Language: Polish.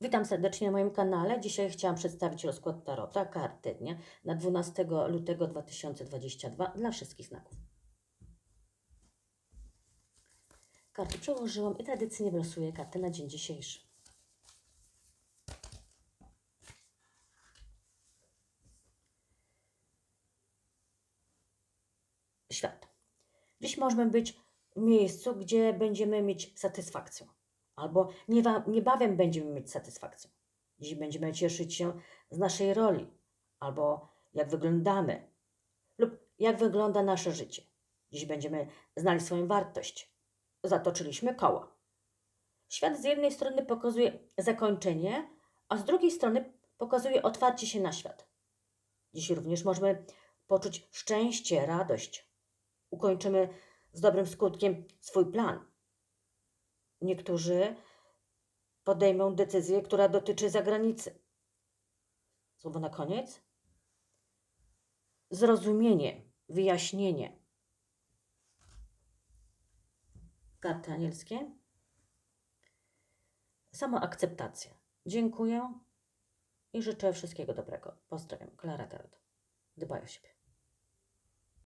Witam serdecznie na moim kanale. Dzisiaj chciałam przedstawić rozkład Tarota, karty dnia na 12 lutego 2022 dla wszystkich znaków. Karty przełożyłam i tradycyjnie wylosuję kartę na dzień dzisiejszy. Świat. Dziś możemy być w miejscu, gdzie będziemy mieć satysfakcję albo niebawem będziemy mieć satysfakcję. Dziś będziemy cieszyć się z naszej roli, albo jak wyglądamy, lub jak wygląda nasze życie. Dziś będziemy znali swoją wartość. Zatoczyliśmy koło. Świat z jednej strony pokazuje zakończenie, a z drugiej strony pokazuje otwarcie się na świat. Dziś również możemy poczuć szczęście, radość. Ukończymy z dobrym skutkiem swój plan. Niektórzy podejmą decyzję, która dotyczy zagranicy. Słowo na koniec. Zrozumienie, wyjaśnienie. Karty anielskie. Samoakceptacja. Dziękuję i życzę wszystkiego dobrego. Pozdrawiam. Klara Tarot. Dbaj o siebie.